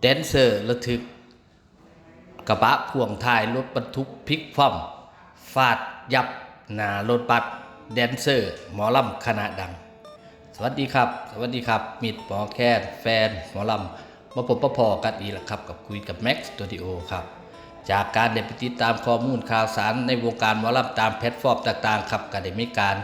แดนเซอร์ระทึก กระบะพ่วงท้ายรถบรรทุกพลิกคว่ำฟาดยับหน้ารถบัสแดนเซอร์ หมอลำคณะดัง สวัสดีครับ สวัสดีครับ มิดหมอแคนแฟน หมอลำมาพบประพอกันอีกแล้วครับ กับคุยกับแม็กซ์สตูดิโอครับ จากการได้ไปติดตามข้อมูลข่าวสารในวงการหมอลำตามแพลตฟอร์มต่างๆ ครับก็ได้มีการ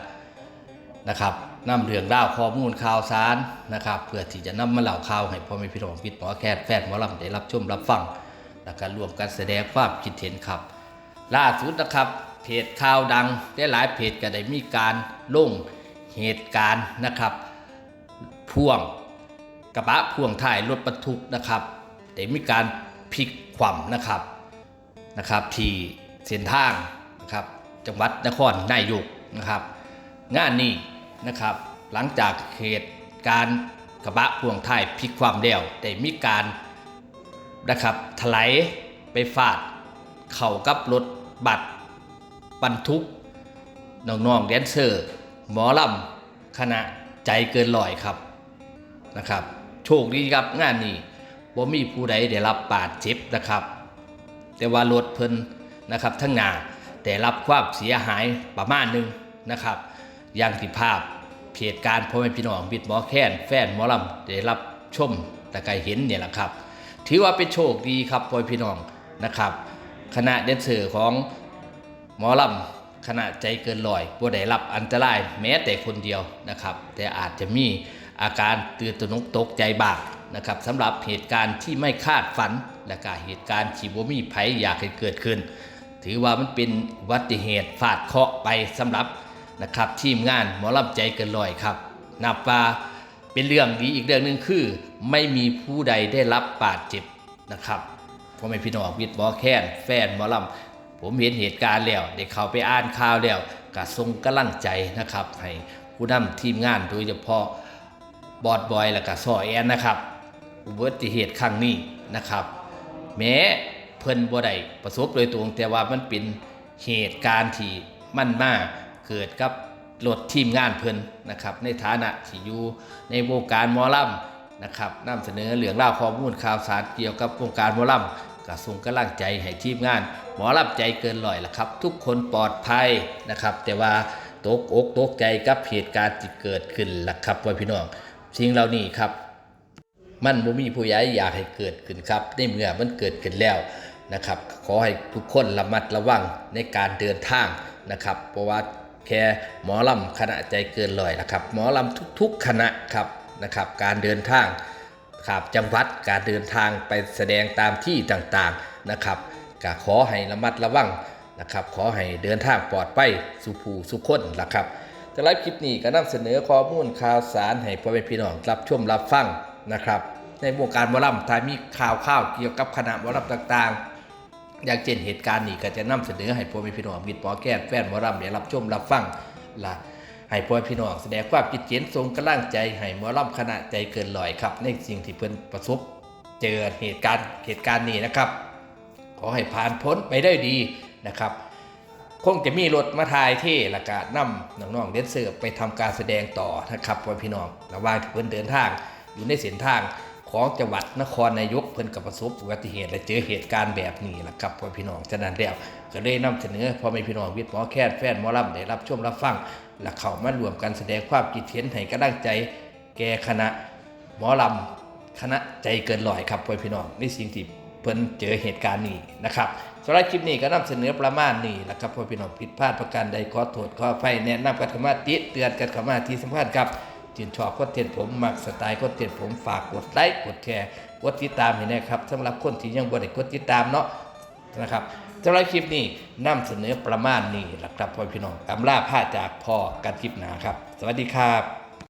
นะครับ นำเรื่องราวข้อมูลข่าวสารนะครับ เพื่อที่จะนำมาเล่าข่าวให้พ่อแม่พี่น้องพิดหมอแคทแฟนหมอลำได้รับชมรับฟังและการรวมกันแสดงความคิดเห็นครับ ล่าสุดนะครับเพจข่าวดังได้หลายเพจก็ได้มีการลงเหตุการณ์นะครับ พ่วงกระบะพ่วงท้ายรถบรรทุกนะครับได้มีการพลิกคว่ำนะครับนะครับ ที่เส้นทางนะครับจังหวัดนครนายกนะครับ งานนี้ นะครับ หลังจากเหตุการณ์กระบะพ่วงท้ายพลิกความเร็วได้มีการนะครับถลายไปฟาด เข่ากับรถบัสบรรทุกน้องๆแดนเซอร์ หมอลำคณะใจเกินลอยครับนะครับ โชคดีครับงานนี้บ่มีผู้ใดได้รับบาดเจ็บนะครับ แต่ว่ารถเพิ่นนะครับทั้งหน้าแต่รับความเสียหายประมาณหนึ่งนะครับ อย่างที่ภาพเหตุการณ์พ่อแม่พี่น้องบิดหมอแค้นแฟนหมอลำได้รับชมแต่ไกลเห็นเนี่ยแหละครับ ถือว่าเป็นโชคดีครับพ่อแม่พี่น้องนะครับ คณะแดนเซอร์ของหมอลำคณะใจเกินลอยบ่ได้รับอันตรายแม้แต่คนเดียวนะครับ แต่อาจจะมีอาการตื่นตระหนกตกใจบ้างนะครับสำหรับเหตุการณ์ที่ไม่คาดฝันและก็เหตุการณ์ที่บ่มีไผอยากให้เกิดขึ้น ถือว่ามันเป็นอุบัติเหตุฟาดเคาะไปสำหรับ นะครับทีมงานหมอลำใจเกินลอยครับนับว่าเป็นเรื่องดีอีกเรื่องหนึ่งคือ ไม่มีผู้ใดได้รับบาดเจ็บนะครับพ่อแม่พี่น้องวิทย์หมอแค้นแฟนหมอลำผมเห็นเหตุการณ์แล้วได้เข้าไปอ่านข่าวแล้วก็ทรงกำลังใจนะครับให้ผู้นำทีมงานโดยเฉพาะบอดบอยและก็ซอแอนนะครับ อุบัติเหตุครั้งนี้นะครับ แม้เพิ่นบ่ได้ประสบโดยตรงแต่ว่ามันเป็นเหตุการณ์ที่มันมาก เกิดกับรถทีมงานเพิ่นนะครับในฐานะที่อยู่ในวงการมอลำนะครับนำเสนอเรื่องราข้อมูลข่าวสารเกี่ยวกับวงการมอลำก็ส่งกำลังใจให้ทีมงาน หมอลำใจเกินร้อยละครับ ทุกคนปลอดภัยนะครับ แต่ว่าตกอกตกใจกับเหตุการณ์ที่เกิดขึ้นละครับพ่อพี่น้องสิ่งเหล่านี้ครับ มันบ่มีผู้ใหญ่อยากให้เกิดขึ้นครับในเมื่อมันเกิดขึ้นแล้วนะครับ ขอให้ทุกคนระมัดระวังในการเดินทางนะครับ เพราะว่า แค่หมอลำคณะใจเกินลอยนะครับ หมอลำทุกๆคณะครับนะครับ การเดินทางครับจังหวัดการเดินทางไปแสดงตามที่ต่างๆนะครับก็ขอให้ระมัดระวังนะครับ ขอให้เดินทางปลอดภัยสุภูสุขคนนะครับแต่ไลฟ์คลิปนี้ก็นำเสนอข้อมูลข่าวสารให้พ่อแม่พี่น้องรับชมรับฟังนะครับ ในวงการหมอลำถ้ามีข่าวข่าวเกี่ยวกับคณะหมอลำต่างๆ อย่างเช่นเหตุการณ์นี้ก็จะนำเสนอให้พ่อแม่พี่น้องมิตรหมอแก้แฟนหมอลำได้รับชมรับฟังละให้พ่อแม่พี่น้องแสดงความคิดเห็นทรงกำลังใจให้หมอลำคณะใจเกินลอยครับ ในสิ่งที่เพิ่นประสบเจอเหตุการณ์เหตุการณ์นี้นะครับ ขอให้ผ่านพ้นไปได้ดีนะครับ คงจะมีรถมาทายที่ละกานํน้องๆเดนเซอร์ไปทำการแสดงต่อนะครับพ่อพี่น้องระหว่างที่เพิ่นเดินทางอยู่ในเส้นทาง ของจังหวัดนครนายกเพิ่นกับประสบอุบัติเหตุและเจอเหตุการณ์แบบนี้แหละครับพ่อพี่น้องฉะนั้นแล้วก็เลยนำเสนอพ่อแม่พี่น้องวิทย์หมอแค้นแฟนหมอลำได้รับชมรับฟังและเข้ามารวมกันแสดงความคิดเห็นให้กำลังใจ แก่คณะหมอลำคณะใจเกินลอยครับพ่อพี่น้องในสิ่งที่เพิ่นเจอเหตุการณ์นี้นะครับสำหรับคลิปนี้ก็นำเสนอประมาณนี้แหละครับพ่อพี่น้องผิดพลาดประการใดขอโทษขออภัยแนะนำกันเข้ามาติเตือนกันเข้ามาที่สำคัญครับ จินชอบก็เตียนผมมักสไตล์ก็เตียนผมฝากกดไลค์กดแชร์กดติดตามให้นะครับสำหรับคนที่ยังบ่ได้กดติดตามเนาะนะครับสำหรับคลิปนี้นำเสนอประมาณนี้แหละครับพ่อพี่น้องอำลาพาจากพ่อกันคลิปหนาครับ สวัสดีครับ